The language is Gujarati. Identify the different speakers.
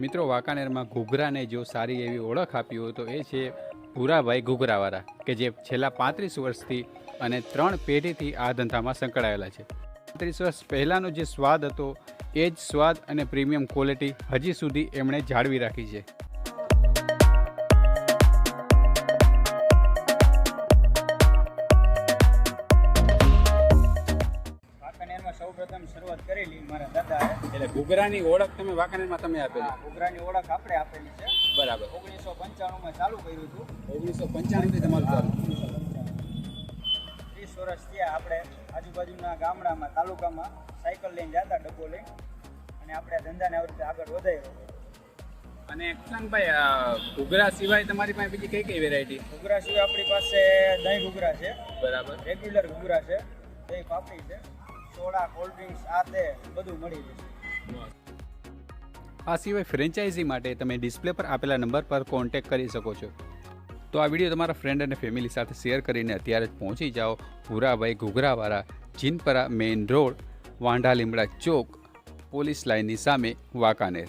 Speaker 1: મિત્રો, વાંકાનેરમાં ઘૂઘરાને જો સારી એવી ઓળખ આપી હોય તો એ છે ભૂરાભાઈ ઘૂઘરાવાળા, કે જે છેલ્લા પાંત્રીસ વર્ષથી અને ત્રણ પેઢીથી આ ધંધામાં સંકળાયેલા છે. પાંત્રીસ વર્ષ પહેલાંનો જે સ્વાદ હતો, એ જ સ્વાદ અને પ્રીમિયમ ક્વોલિટી હજી સુધી એમણે જાળવી રાખી છે.
Speaker 2: વાંકાનેરમાં સૌપ્રથમ શરૂઆત કરેલી મારા દાદા
Speaker 1: એટલે ઘૂઘરાની ઓળખ તમે વાંકાનેરમાં તમે આપેલી.
Speaker 2: ઘૂઘરાની ઓળખ આપણે આપેલી છે.
Speaker 1: બરાબર.
Speaker 2: ઓગણીસો પંચાણુંમાં ચાલુ કર્યું હતું.
Speaker 1: ઓગણીસો પંચાણુંથી તમારું ચાલુ.
Speaker 2: ત્રીસ વર્ષ થયા આપણે આજુબાજુના ગામડામાં તાલુકામાં સાયકલ લઈને જતા ડબ્બો લઈને. અને આપણે ધંધાને આવી રીતે આગળ વધાર્યો.
Speaker 1: અને કિશનભાઈ ઘૂઘરા સિવાય તમારી પાસે બીજી કઈ કઈ વેરાયટી
Speaker 2: ઘૂઘરા સિવાય આપણી પાસે દહીં ઘૂઘરા છે.
Speaker 1: બરાબર.
Speaker 2: રેગ્યુલર ઘૂઘરા છે. દહીં પાપડી છે. સોડા કોલ્ડ ડ્રિંક્સ આ તે બધું મળી જશે.
Speaker 1: આ સિવાય ફ્રેન્ચાઇઝી માટે તમે ડિસ્પ્લે પર આપેલા નંબર પર કોન્ટેક્ટ કરી શકો છો. તો આ વીડિયો તમારા ફ્રેન્ડ અને ફેમિલી સાથે શેર કરીને અત્યારે જ પહોંચી જાઓ. ભૂરાભાઈ ઘૂઘરાવાળા, જીનપરા મેઇન રોડ, વાંઢા લીમડા ચોક, પોલીસ લાઇનની સામે વાંકાનેર.